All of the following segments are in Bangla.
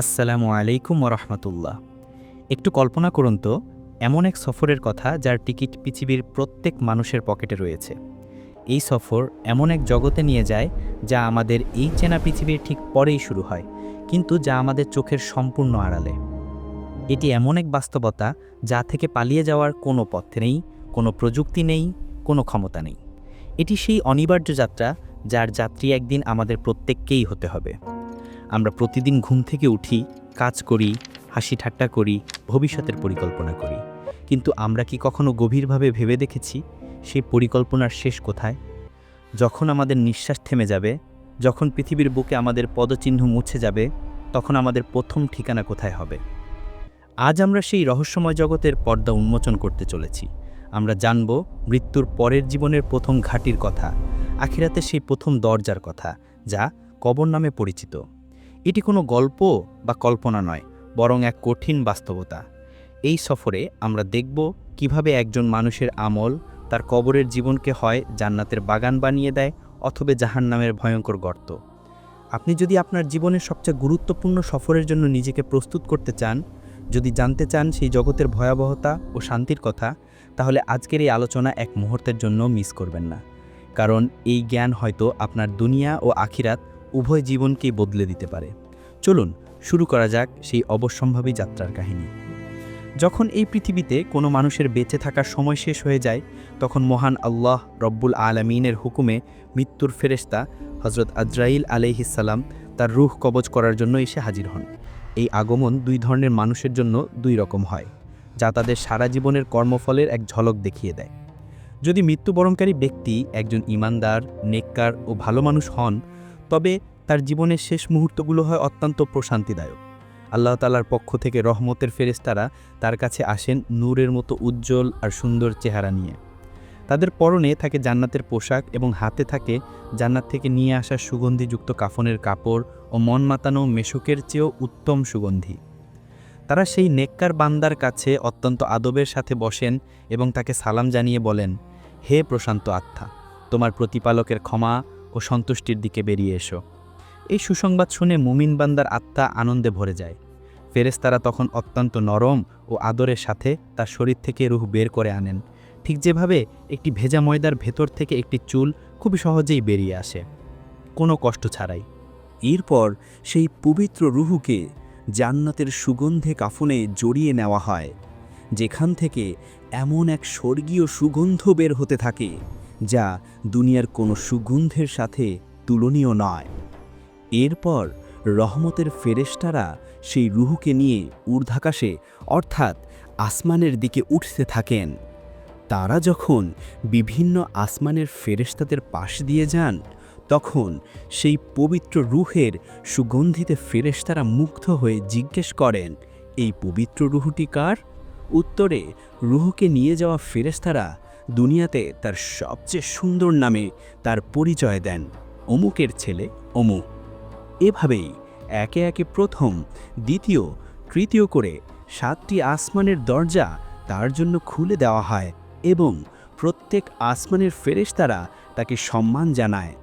আসসালামু আলাইকুম রহমতুল্লাহ একটু কল্পনা করুন তো, এমন এক সফরের কথা যার টিকিট পৃথিবীর প্রত্যেক মানুষের পকেটে রয়েছে। এই সফর এমন এক জগতে নিয়ে যায় যা আমাদের এই চেনা পৃথিবীর ঠিক পরেই শুরু হয়, কিন্তু যা আমাদের চোখের সম্পূর্ণ আড়ালে। এটি এমন এক বাস্তবতা যা থেকে পালিয়ে যাওয়ার কোনো পথ নেই, কোনো প্রযুক্তি নেই, কোনো ক্ষমতা নেই। এটি সেই অনিবার্য যাত্রা যার যাত্রী একদিন আমাদের প্রত্যেককেই হতে হবে। আমরা প্রতিদিন ঘুম থেকে উঠি, কাজ করি, হাসি ঠাট্টা করি, ভবিষ্যতের পরিকল্পনা করি। কিন্তু আমরা কি কখনো গভীরভাবে ভেবে দেখেছি সেই পরিকল্পনার শেষ কোথায়? যখন আমাদের নিঃশ্বাস থেমে যাবে, যখন পৃথিবীর বুকে আমাদের পদচিহ্ন মুছে যাবে, তখন আমাদের প্রথম ঠিকানা কোথায় হবে? আজ আমরা সেই রহস্যময় জগতের পর্দা উন্মোচন করতে চলেছি। আমরা জানব মৃত্যুর পরের জীবনের প্রথম ঘাটির কথা আখিরাতে সেই প্রথম দরজার কথা, যা কবর নামে পরিচিত। এটি কোনো গল্প বা কল্পনা নয়, বরং এক কঠিন বাস্তবতা। এই সফরে আমরা দেখব কীভাবে একজন মানুষের আমল তার কবরের জীবনকে হয় জান্নাতের বাগান বানিয়ে দেয় অথবা জাহান্নামের ভয়ঙ্কর গর্ত। আপনি যদি আপনার জীবনের সবচেয়ে গুরুত্বপূর্ণ সফরের জন্য নিজেকে প্রস্তুত করতে চান, যদি জানতে চান সেই জগতের ভয়াবহতা ও শান্তির কথা, তাহলে আজকের এই আলোচনা এক মুহূর্তের জন্য মিস করবেন না। কারণ এই জ্ঞান হয়তো আপনার দুনিয়া ও আখিরাত উভয় জীবনকেই বদলে দিতে পারে। চলুন, শুরু করা যাক সেই অবশ্যম্ভাবী যাত্রার কাহিনী। যখন এই পৃথিবীতে কোনো মানুষের বেঁচে থাকার সময় শেষ হয়ে যায়, তখন মহান আল্লাহ রব্বুল আলমিনের হুকুমে মৃত্যুর ফেরেশতা হজরত আজরাইল আলাইহিসাল্লাম তার রুহ কবজ করার জন্য এসে হাজির হন। এই আগমন দুই ধরনের মানুষের জন্য দুই রকম হয়, যা তাদের সারা জীবনের কর্মফলের এক ঝলক দেখিয়ে দেয়। যদি মৃত্যুবরণকারী ব্যক্তি একজন ইমানদার, নেককার ও ভালো মানুষ হন তবে তার জীবনের শেষ মুহূর্তগুলো হয় অত্যন্ত প্রশান্তিদায়ক। আল্লাহ তালার পক্ষ থেকে রহমতের ফেরেস্তারা তার কাছে আসেন নূরের মতো উজ্জ্বল আর সুন্দর চেহারা নিয়ে। তাদের পরনে থাকে জান্নাতের পোশাক এবং হাতে থাকে জান্নাত থেকে নিয়ে আসা সুগন্ধিযুক্ত কাফনের কাপড় ও মন মাতানো মেশকের চেয়েও উত্তম সুগন্ধি। তারা সেই নেককার বান্দার কাছে অত্যন্ত আদবের সাথে বসেন এবং তাকে সালাম জানিয়ে বলেন, হে প্রশান্ত আত্মা, তোমার প্রতিপালকের ক্ষমা ও সন্তুষ্টির দিকে বেরিয়ে এসো। এই সুসংবাদ শুনে মুমিন বান্দার আত্মা আনন্দে ভরে যায়। ফেরেশতারা তখন অত্যন্ত নরম ও আদরের সাথে তার শরীর থেকে রুহ বের করে আনেন। ঠিক যেভাবে একটি ভেজা ময়দার ভেতর থেকে একটি চুল খুবই সহজেই বেরিয়ে আসে। কোনো কষ্ট ছাড়াই। এরপর সেই পবিত্র রুহুকে জান্নাতের সুগন্ধে কাফনে জড়িয়ে নেওয়া হয়, যেখান থেকে এমন এক স্বর্গীয় সুগন্ধ বের হতে থাকে। যা দুনিয়ার কোনো সুগন্ধের সাথে তুলনীয় নয়। এরপর রহমতের ফেরেশতারা সেই রুহুকে নিয়ে ঊর্ধ্বাকাশে, অর্থাৎ আসমানের দিকে উঠতে থাকেন। তারা যখন বিভিন্ন আসমানের ফেরেশতাদের পাশ দিয়ে যান, তখন সেই পবিত্র রুহের সুগন্ধিতে ফেরেশতারা মুগ্ধ হয়ে জিজ্ঞেস করেন, এই পবিত্র রুহুটি কার? উত্তরে, রুহুকে নিয়ে যাওয়া ফেরেশতারা দুনিয়াতে তার সবচেয়ে সুন্দর নামে তার পরিচয় দেন অমুকের ছেলে অমুক এভাবেই একে একে প্রথম, দ্বিতীয়, তৃতীয় করে সাতটি আসমানের দরজা তার জন্য খুলে দেওয়া হয় এবং প্রত্যেক আসমানের ফেরেশতারা তাকে সম্মান জানায়।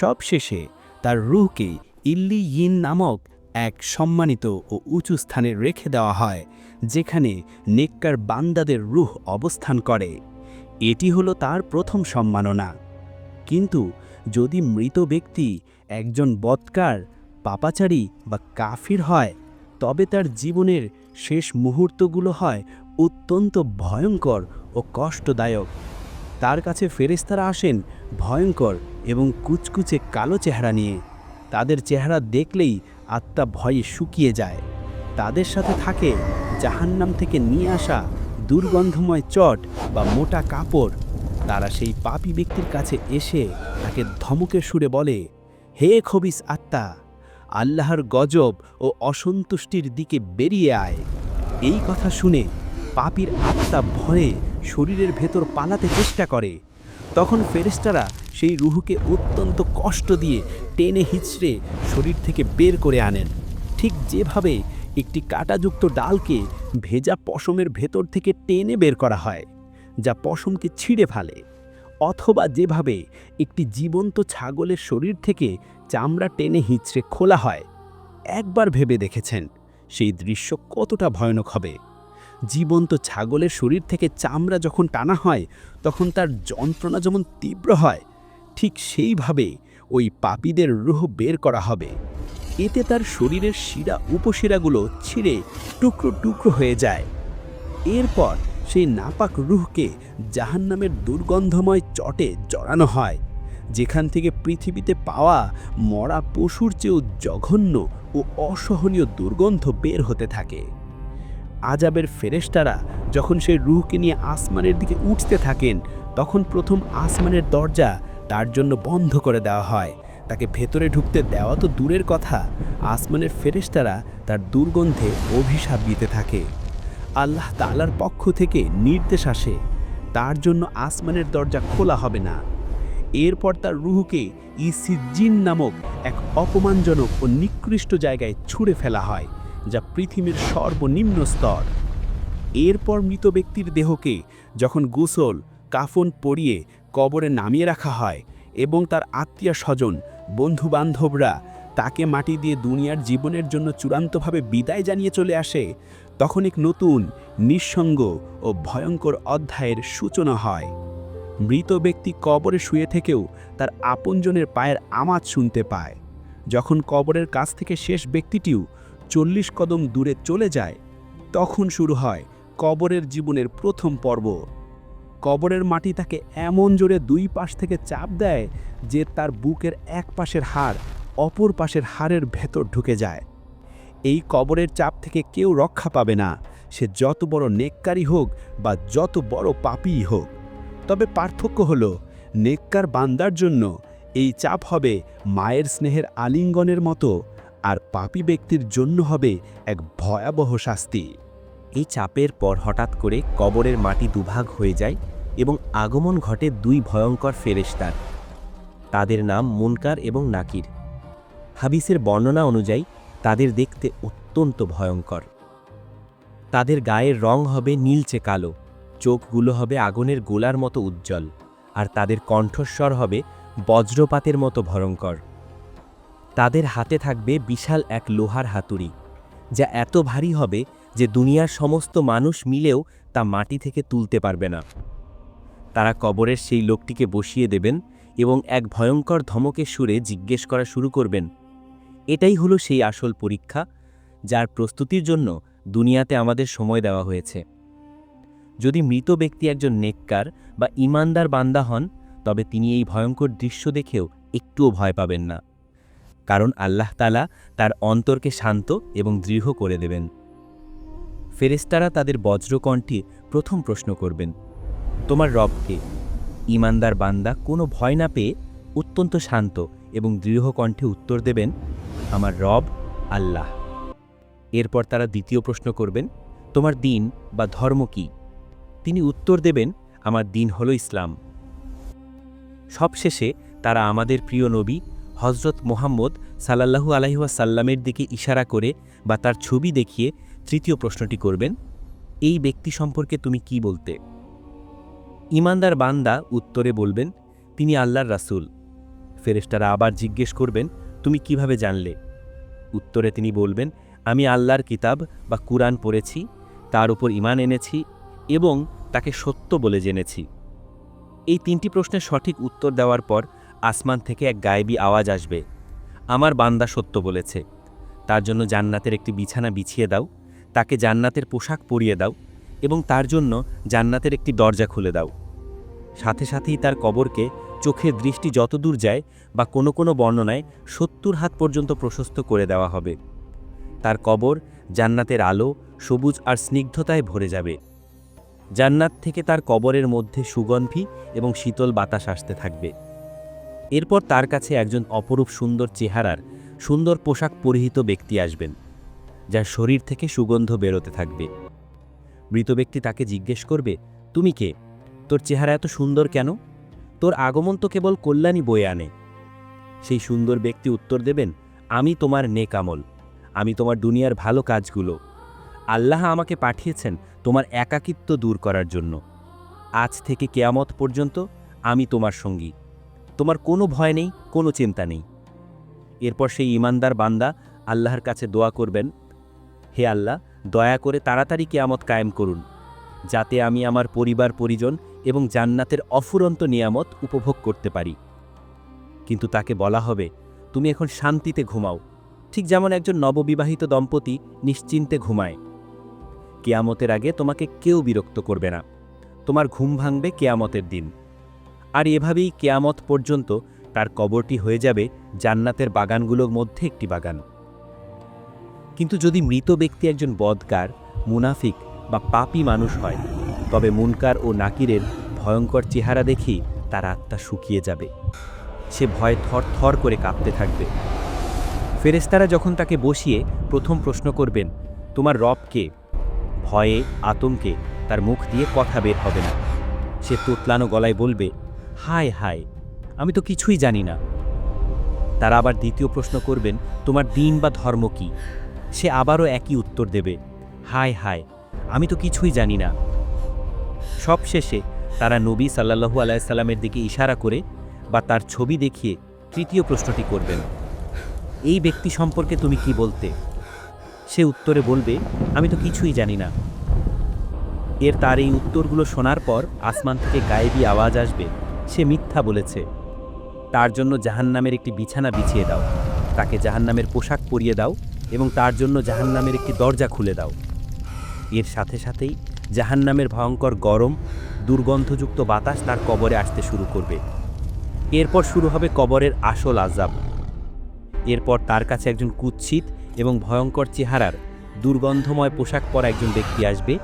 সবশেষে তার রুহকে ইল্লি ইন নামক এক সম্মানিত ও উঁচু স্থানে রেখে দেওয়া হয়, যেখানে নেককার বান্দাদের রুহ অবস্থান করে। এটি হলো তার প্রথম সম্মাননা। কিন্তু যদি মৃত ব্যক্তি একজন বৎকার, পাপাচারী বা কাফির হয়, তবে তার জীবনের শেষ মুহূর্তগুলো হয় অত্যন্ত ভয়ঙ্কর ও কষ্টদায়ক। তার কাছে ফেরেস্তারা আসেন ভয়ঙ্কর এবং কুচকুচে কালো চেহারা নিয়ে। তাদের চেহারা দেখলেই আত্মা ভয়ে শুকিয়ে যায়। তাদের সাথে থাকে জাহান্নাম থেকে নিয়ে আসা দুর্গন্ধময় চট বা মোটা কাপড়। তারা সেই পাপী ব্যক্তির কাছে এসে তাকে ধমকের সুরে বলে, হে খবিস আত্মা, আল্লাহর গজব ও অসন্তুষ্টির দিকে বেরিয়ে আয়। এই কথা শুনে পাপির আত্মা ভয়ে শরীরের ভেতর পালাতে চেষ্টা করে। তখন ফেরেস্তারা সেই রুহুকে অত্যন্ত কষ্ট দিয়ে টেনে হিচড়ে শরীর থেকে বের করে আনেন। ঠিক যেভাবে একটি কাঁটাযুক্ত ডালকে ভেজা পশমের ভেতর থেকে টেনে বের করা হয়, যা পশমকে ছিঁড়ে ফেলে, অথবা যেভাবে একটি জীবন্ত ছাগলের শরীর থেকে চামড়া টেনে হিঁচড়ে খোলা হয়। একবার ভেবে দেখেছেন সেই দৃশ্য কতটা ভয়ানক হবে। জীবন্ত ছাগলের শরীর থেকে চামড়া যখন টানা হয়, তখন তার যন্ত্রণা যেমন তীব্র হয়, ঠিক সেইভাবে ওই পাপীদের রুহ বের করা হবে। এতে তার শরীরের শিরা উপশিরাগুলো ছিঁড়ে টুকরো টুকরো হয়ে যায়। এরপর সেই নাপাক রুহকে জাহান্নামের দুর্গন্ধময় চটে জড়ানো হয়, যেখান থেকে পৃথিবীতে পাওয়া মরা পশুর চেয়েও জঘন্য ও অসহনীয় দুর্গন্ধ বের হতে থাকে। আজাবের ফেরেশতারা যখন সেই রুহকে নিয়ে আসমানের দিকে উঠতে থাকেন, তখন প্রথম আসমানের দরজা তার জন্য বন্ধ করে দেওয়া হয় তাকে ভেতরে ঢুকতে দেওয়া তো দূরের কথা। আসমানের ফেরেশতারা তার দুর্গন্ধে অভিশাপ দিতে থাকে। আল্লাহ তালার পক্ষ থেকে নির্দেশ আসে, তার জন্য আসমানের দরজা খোলা হবে না। এরপর তার রুহুকে ইসিজিন নামক এক অপমানজনক ও নিকৃষ্ট জায়গায় ছুঁড়ে ফেলা হয়, যা পৃথিবীর সর্বনিম্ন স্তর। এরপর মৃত ব্যক্তির দেহকে যখন গোসল, কাফন পরিয়ে কবরে নামিয়ে রাখা হয় এবং তার আত্মীয় স্বজন বন্ধুবান্ধবরা তাকে মাটি দিয়ে দুনিয়ার জীবনের জন্য চূড়ান্তভাবে বিদায় জানিয়ে চলে আসে, তখন এক নতুন, নিঃসঙ্গ ও ভয়ঙ্কর অধ্যায়ের সূচনা হয়। মৃত ব্যক্তি কবরে শুয়ে থেকেও তার আপনজনের পায়ের আমাজ শুনতে পায়। যখন কবরের কাছ থেকে শেষ ব্যক্তিটিও চল্লিশ কদম দূরে চলে যায়, তখন শুরু হয় কবরের জীবনের প্রথম পর্ব। কবরের মাটি তাকে এমন জোরে দুই পাশ থেকে চাপ দেয় যে তার বুকের এক পাশের হাড় অপর পাশের হাড়ের ভেতর ঢুকে যায়। এই কবরের চাপ থেকে কেউ রক্ষা পাবে না। সে যত বড় নেককারী হোক বা যত বড় পাপীই হোক। তবে পার্থক্য হল, নেককার বান্দার জন্য এই চাপ হবে মায়ের স্নেহের আলিঙ্গনের মতো আর পাপী ব্যক্তির জন্য হবে এক ভয়াবহ শাস্তি। এই চাপের পর হঠাৎ করে কবরের মাটি দুভাগ হয়ে যায় এবং আগমন ঘটে দুই ভয়ঙ্কর ফেরেশতার। তাদের নাম মুনকার এবং নাকির। হাবিসের বর্ণনা অনুযায়ী, তাদের দেখতে অত্যন্ত ভয়ঙ্কর। তাদের গায়ের রং হবে নীলচে কালো, চোখগুলো হবে আগুনের গোলার মতো উজ্জ্বল, আর তাদের কণ্ঠস্বর হবে বজ্রপাতের মতো ভয়ঙ্কর। তাদের হাতে থাকবে বিশাল এক লোহার হাতুড়ি, যা এত ভারী হবে যে দুনিয়ার সমস্ত মানুষ মিলেও তা মাটি থেকে তুলতে পারবে না। তারা কবরের সেই লোকটিকে বসিয়ে দেবেন এবং এক ভয়ঙ্কর ধমকের সুরে জিজ্ঞেস করা শুরু করবেন। এটাই হলো সেই আসল পরীক্ষা, যার প্রস্তুতির জন্য দুনিয়াতে আমাদের সময় দেওয়া হয়েছে। যদি মৃত ব্যক্তি একজন নেককার বা ইমানদার বান্দা হন, তবে তিনি এই ভয়ঙ্কর দৃশ্য দেখেও একটুও ভয় পাবেন না। কারণ আল্লাহ তালা তার অন্তরকে শান্ত এবং দৃঢ় করে দেবেন। ফেরেস্তারা তাদের বজ্রকণ্ঠে প্রথম প্রশ্ন করবেন, তোমার রবকে ইমানদার বান্দা কোনো ভয় না পেয়ে অত্যন্ত শান্ত এবং দৃঢ় কণ্ঠে উত্তর দেবেন, আমার রব আল্লাহ। এরপর তারা দ্বিতীয় প্রশ্ন করবেন, তোমার দিন বা ধর্ম কি? তিনি উত্তর দেবেন, আমার দিন হল ইসলাম। সবশেষে তারা আমাদের প্রিয় নবী হজরত মোহাম্মদ সাল্লাহু আলাইহাসাল্লামের দিকে ইশারা করে বা তার ছবি দেখিয়ে তৃতীয় প্রশ্নটি করবেন, এই ব্যক্তি সম্পর্কে তুমি কি বলতে? ইমানদার বান্দা উত্তরে বলবেন, তিনি আল্লাহর রাসূল। ফেরেশতারা আবার জিজ্ঞেস করবেন, তুমি কীভাবে জানলে? উত্তরে তিনি বলবেন, আমি আল্লাহর কিতাব বা কুরআন পড়েছি, তার উপর ইমান এনেছি এবং তাকে সত্য বলে জেনেছি। এই তিনটি প্রশ্নের সঠিক উত্তর দেওয়ার পর আসমান থেকে এক গায়েবী আওয়াজ আসবে, আমার বান্দা সত্য বলেছে। তার জন্য জান্নাতের একটি বিছানা বিছিয়ে দাও, তাকে জান্নাতের পোশাক পরিয়ে দাও এবং তার জন্য জান্নাতের একটি দরজা খুলে দাও। সাথে সাথেই তার কবরকে চোখের দৃষ্টি যতদূর যায় বা কোনো কোনো বর্ণনায় সত্তর হাত পর্যন্ত প্রশস্ত করে দেওয়া হবে। তার কবর জান্নাতের আলো, সবুজ আর স্নিগ্ধতায় ভরে যাবে। জান্নাত থেকে তার কবরের মধ্যে সুগন্ধি এবং শীতল বাতাস আসতে থাকবে। এরপর তার কাছে একজন অপরূপ সুন্দর চেহারার, সুন্দর পোশাক পরিহিত ব্যক্তি আসবেন, যার শরীর থেকে সুগন্ধ বেরোতে থাকবে। মৃত ব্যক্তি তাকে জিজ্ঞেস করবে, তুমি কে? তোর চেহারা এত সুন্দর কেন? তোর আগমন তো কেবল কল্যাণী বয়ে আনে। সেই সুন্দর ব্যক্তি উত্তর দেবেন, আমি তোমার নেকামল আমি তোমার দুনিয়ার ভালো কাজগুলো। আল্লাহ আমাকে পাঠিয়েছেন তোমার একাকিত্ব দূর করার জন্য। আজ থেকে কেয়ামত পর্যন্ত আমি তোমার সঙ্গী। তোমার কোনো ভয় নেই, কোনো চিন্তা নেই। এরপর সেই ইমানদার বান্দা আল্লাহর কাছে দোয়া করবেন, হে আল্লাহ দয়া করে তাড়াতাড়ি কেয়ামত কায়েম করুন, যাতে আমি আমার পরিবার, পরিজন এবং জান্নাতের অফুরন্ত নিয়ামত উপভোগ করতে পারি। কিন্তু তাকে বলা হবে, তুমি এখন শান্তিতে ঘুমাও। ঠিক যেমন একজন নববিবাহিত দম্পতি নিশ্চিন্তে ঘুমায়। কেয়ামতের আগে তোমাকে কেউ বিরক্ত করবে না। তোমার ঘুম ভাঙবে কেয়ামতের দিন। আর এভাবেই কেয়ামত পর্যন্ত তার কবরটি হয়ে যাবে জান্নাতের বাগানগুলোর মধ্যে একটি বাগান। কিন্তু যদি মৃত ব্যক্তি একজন বদকার, মুনাফিক বা পাপী মানুষ হয়, তবে মুনকার ও নাকিরের ভয়ঙ্কর চেহারা দেখি তার আত্মা শুকিয়ে যাবে। সে ভয়ে থর থর করে কাঁপতে থাকবে। ফেরেস্তারা যখন তাকে বসিয়ে প্রথম প্রশ্ন করবেন, তোমার রব কে? ভয়ে, আতঙ্কে তার মুখ দিয়ে কথা বের হবে না। সে তোতলানো গলায় বলবে, হায় হায়, আমি তো কিছুই জানি না। তারা আবার দ্বিতীয় প্রশ্ন করবেন, তোমার দিন বা ধর্ম কি? সে আবারও একই উত্তর দেবে, হায় হায়, আমি তো কিছুই জানি না। সবশেষে তারা নবী সাল্লাহু আলাইসাল্লামের দিকে ইশারা করে বা তার ছবি দেখিয়ে তৃতীয় প্রশ্নটি করবেন, এই ব্যক্তি সম্পর্কে তুমি কি বলতে? সে উত্তরে বলবে, আমি তো কিছুই জানি না। এর তার এই উত্তরগুলো শোনার পর আসমান থেকে গায়েবী আওয়াজ আসবে, সে মিথ্যা বলেছে। তার জন্য জাহান্নামের একটি বিছানা বিছিয়ে দাও, তাকে জাহান্নামের পোশাক পরিয়ে দাও এবং তার জন্য জাহান্নামের একটি দরজা খুলে দাও। এর সাথে সাথেই জাহান্নামের ভয়ঙ্কর গরম, দুর্গন্ধযুক্ত বাতাস তার কবরে আসতে শুরু করবে। এরপর শুরু হবে কবরের আসল আজাব এরপর তার কাছে একজন কুৎসিত এবং ভয়ঙ্কর চেহারার, দুর্গন্ধময় পোশাক পরা একজন ব্যক্তি আসবে,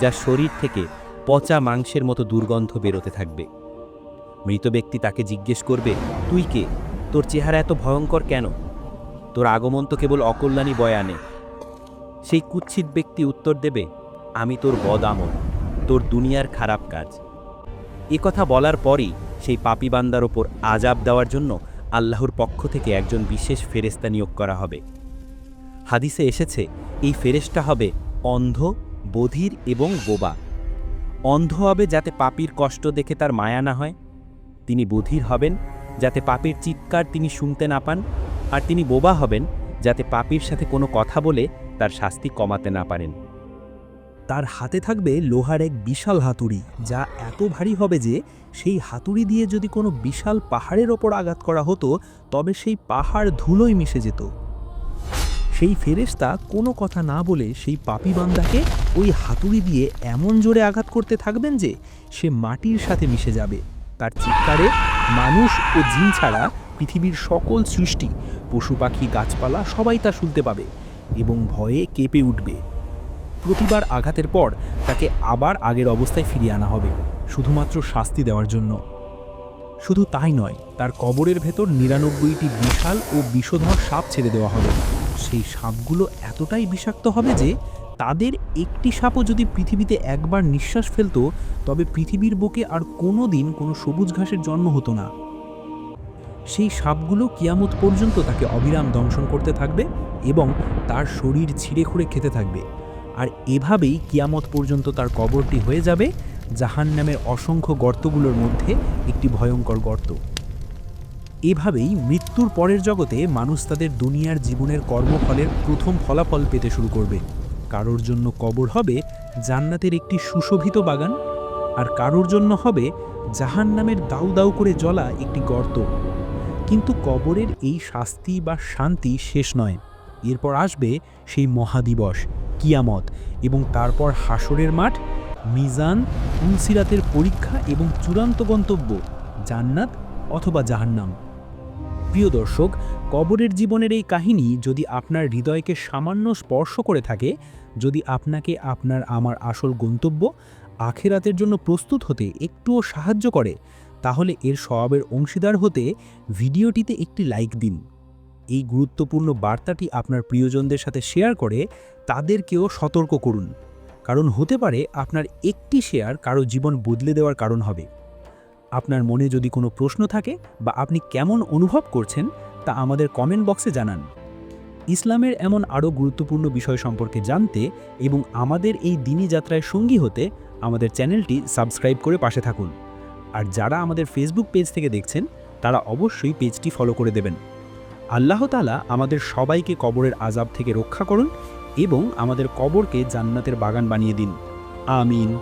যার শরীর থেকে পচা মাংসের মতো দুর্গন্ধ বেরোতে থাকবে। মৃত ব্যক্তি তাকে জিজ্ঞেস করবে, তুই কে? তোর চেহারা এত ভয়ঙ্কর কেন? তোর আগমন তো কেবল অকল্যাণী বয়ে আনে সেই কুৎসিত ব্যক্তি উত্তর দেবে, আমি তোর বদ বদামন তোর দুনিয়ার খারাপ কাজ। এ কথা বলার পরই সেই পাপী বান্দার ওপর আজাব দেওয়ার জন্য আল্লাহর পক্ষ থেকে একজন বিশেষ ফেরেস্তা নিয়োগ করা হবে। হাদিসে এসেছে, এই ফেরেশতা হবে অন্ধ, বধির এবং বোবা। অন্ধ হবে যাতে পাপির কষ্ট দেখে তার মায়া না হয়। তিনি বধির হবেন যাতে পাপির চিৎকার তিনি শুনতে না পান। আর তিনি বোবা হবেন যাতে পাপির সাথে কোনো কথা বলে তার শাস্তি কমাতে না পারেন। তার হাতে থাকবে লোহার এক বিশাল হাতুড়ি, যা এত ভারী হবে যে সেই হাতুড়ি দিয়ে যদি কোনো বিশাল পাহাড়ের ওপর আঘাত করা হতো, তবে সেই পাহাড় ধুলোয় মিশে যেত। সেই ফেরেশতা কোনো কথা না বলে সেই পাপি বান্দাকে ওই হাতুড়ি দিয়ে এমন জোরে আঘাত করতে থাকবেন যে সে মাটির সাথে মিশে যাবে। তার চিৎকারে মানুষ ও জিন ছাড়া পৃথিবীর সকল সৃষ্টি পশু পাখি, গাছপালা সবাই তা শুনতে পাবে এবং ভয়ে কেঁপে উঠবে। প্রতিবার আঘাতের পর তাকে আবার আগের অবস্থায় ফিরিয়ে আনা হবে, শুধুমাত্র শাস্তি দেওয়ার জন্য। শুধু তাই নয়, তার কবরের ভেতর নিরানব্বইটি বিশাল ও বিষধর সাপ ছেড়ে দেওয়া হবে। সেই সাপগুলো এতটাই বিষাক্ত হবে যে, তাদের একটি সাপও যদি পৃথিবীতে একবার নিঃশ্বাস ফেলতো, তবে পৃথিবীর বুকে আর কোনো দিন কোনো সবুজ ঘাসের জন্ম হতো না। সেই সাপগুলো কিয়ামত পর্যন্ত তাকে অবিরাম দংশন করতে থাকবে এবং তার শরীর ছিঁড়ে খুঁড়ে খেতে থাকবে। আর এভাবেই কিয়ামত পর্যন্ত তার কবরটি হয়ে যাবে জাহান নামের অসংখ্য গর্তগুলোর মধ্যে একটি ভয়ঙ্কর গর্ত। এভাবেই মৃত্যুর পরের জগতে মানুষ তাদের দুনিয়ার জীবনের কর্মফলের প্রথম ফলাফল পেতে শুরু করবে। কারোর জন্য কবর হবে জান্নাতের একটি সুশোভিত বাগান, আর কারোর জন্য হবে জাহান নামের দাউ দাউ করে জ্বলা একটি গর্ত। কিন্তু কবরের এই শাস্তি বা শান্তি শেষ নয়। এরপর আসবে সেই মহাদিবস, কিয়ামত এবং তারপর হাসরের মাঠ, মিজান তুলসিরাতের পরীক্ষা এবং চূড়ান্ত গন্তব্য, জান্নাত অথবা জাহান্নাম। প্রিয় দর্শক, কবরের জীবনের এই কাহিনী যদি আপনার হৃদয়কে সামান্য স্পর্শ করে থাকে, যদি আপনাকে আপনার আমার আসল গন্তব্য আখেরাতের জন্য প্রস্তুত হতে একটুও সাহায্য করে তাহলে এর স্বভাবের অংশীদার হতে ভিডিওটিতে একটি লাইক দিন। এই গুরুত্বপূর্ণ বার্তাটি আপনার প্রিয়জনদের সাথে শেয়ার করে তাদেরকেও সতর্ক করুন। কারণ হতে পারে আপনার একটি শেয়ার কারও জীবন বদলে দেওয়ার কারণ হবে। আপনার মনে যদি কোনো প্রশ্ন থাকে বা আপনি কেমন অনুভব করছেন তা আমাদের কমেন্ট বক্সে জানান। ইসলামের এমন আরও গুরুত্বপূর্ণ বিষয় সম্পর্কে জানতে এবং আমাদের এই দিনী যাত্রায় সঙ্গী হতে আমাদের চ্যানেলটি সাবস্ক্রাইব করে পাশে থাকুন। আর যারা আমাদের ফেসবুক পেজ থেকে দেখছেন, তারা অবশ্যই পেজটি ফলো করে দেবেন। আল্লাহ তালা আমাদের সবাইকে কবরের আজাব থেকে রক্ষা করুন এবং আমাদের কবরকে জান্নাতের বাগান বানিয়ে দিন। আমিন।